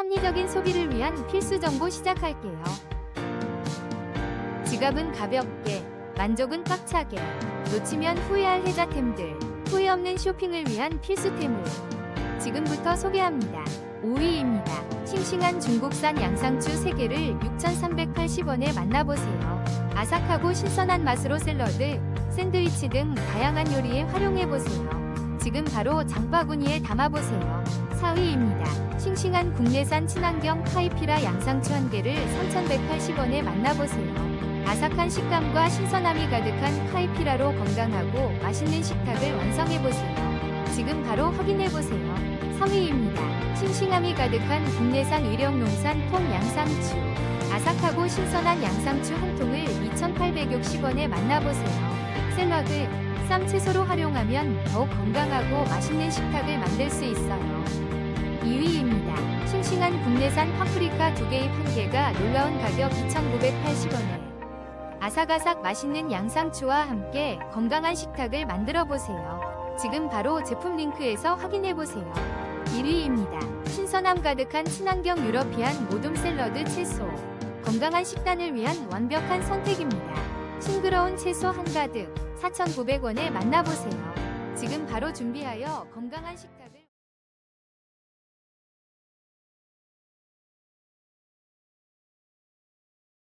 합리적인 소비를 위한 필수 정보 시작할게요. 지갑은 가볍게, 만족은 꽉차게, 놓치면 후회할 혜자템들, 후회 없는 쇼핑을 위한 필수템을 지금부터 소개합니다. 5위입니다. 싱싱한 중국산 양상추 3개를 6,380원에 만나보세요. 아삭하고 신선한 맛으로 샐러드, 샌드위치 등 다양한 요리에 활용해보세요. 지금 바로 장바구니에 담아보세요. 4위입니다. 싱싱한 국내산 친환경 카이피라 양상추 1개를 3,180원에 만나보세요. 아삭한 식감과 신선함이 가득한 카이피라로 건강하고 맛있는 식탁을 완성해보세요. 지금 바로 확인해보세요. 3위입니다. 싱싱함이 가득한 국내산 의령농산 통 양상추. 아삭하고 신선한 양상추 한 통을 2,860원에 만나보세요. 샐러드, 쌈 채소로 활용하면 더욱 건강하고 맛있는 식탁을 만들 수 있어요. 2위입니다. 싱싱한 국내산 파프리카 2개입 1개가 놀라운 가격 2,980원에 아삭아삭 맛있는 양상추와 함께 건강한 식탁을 만들어 보세요. 지금 바로 제품 링크에서 확인해 보세요. 1위입니다. 신선함 가득한 친환경 유러피안 모둠 샐러드 채소. 건강한 식단을 위한 완벽한 선택입니다. 싱그러운 채소 한가득 4,900원에 만나보세요. 지금 바로 준비하여 건강한 식탁을